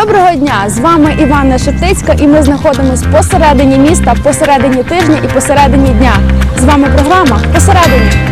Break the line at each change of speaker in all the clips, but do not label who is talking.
Доброго дня! З вами Іванна Шептицька, і ми знаходимося посередині міста, посередині тижня і посередині дня. З вами програма Посередині.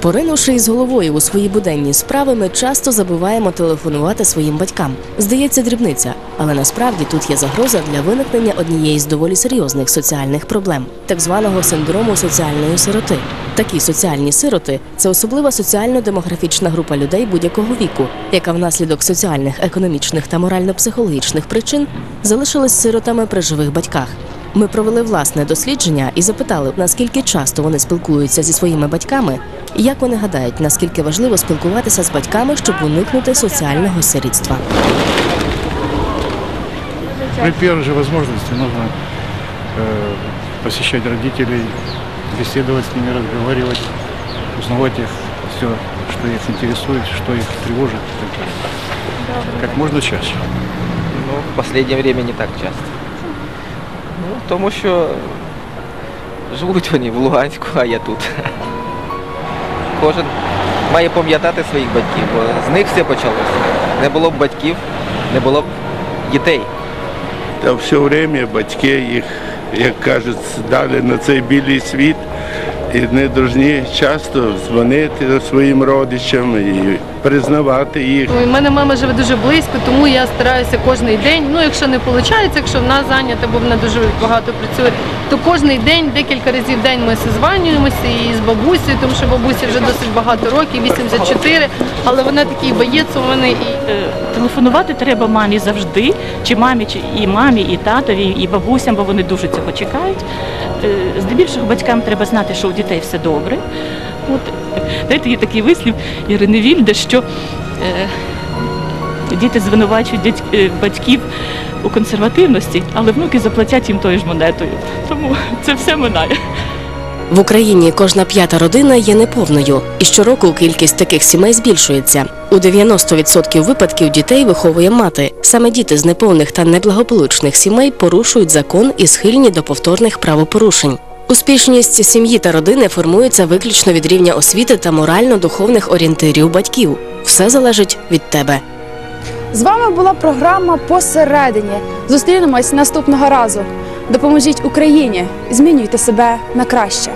Поринувши із головою у свої буденні справи, ми часто забуваємо телефонувати своїм батькам. Здається, дрібниця, але насправді тут є загроза для виникнення однієї з доволі серйозних соціальних проблем так званого синдрому соціальної сироти. Такі соціальні сироти це особлива соціально-демографічна група людей будь-якого віку, яка внаслідок соціальних, економічних та морально-психологічних причин залишилась сиротами при живих батьках. Ми провели власне дослідження і запитали, наскільки часто вони спілкуються зі своїми батьками, як вони гадають, наскільки важливо спілкуватися з батьками, щоб уникнути соціального сирітства.
При первой же возможности нужно э, посещать родителей, беседовать с ними, разговаривать, узнавать их все, что их интересует, что их тревожит. и так далее. Как можно чаще.
Ну, в последнее время не так часто. Ну, тому що живуть вони в Луганську, а я тут. Кожен має пам'ятати своїх батьків, бо з них все почалося. Не було б батьків, не було б дітей.
Та все время батьки їх, як кажуть, дали на цей білий світ і не повинні часто дзвонити своїм родичам і признавати їх.
У мене мама живе дуже близько, тому я стараюся кожен день. Ну, якщо не виходить, якщо вона зайнята, бо вона дуже багато працює, то кожен день, декілька разів в день ми созванюємося і з бабусею, тому що бабусі вже досить багато років, 84, але вона такий боєць у мене і.
Е, Телефонувати треба мамі завжди, чи мамі, чи і мамі, і татові, і бабусям, бо вони дуже цього чекають. Е, Здебільшого батькам треба знати, що у дітей все добре. От знаєте, є такий вислів Ірини Вільде, що е, діти звинувачують дядь- е, батьків у консервативності, але внуки заплатять їм тою ж монетою. Тому це все минає.
В Україні кожна п'ята родина є неповною, і щороку кількість таких сімей збільшується. У 90% випадків дітей виховує мати. Саме діти з неповних та неблагополучних сімей порушують закон і схильні до повторних правопорушень. Успішність сім'ї та родини формується виключно від рівня освіти та морально-духовних орієнтирів батьків. Все залежить від тебе.
З вами була програма Посередині. Зустрінемось наступного разу. Допоможіть Україні, змінюйте себе на краще.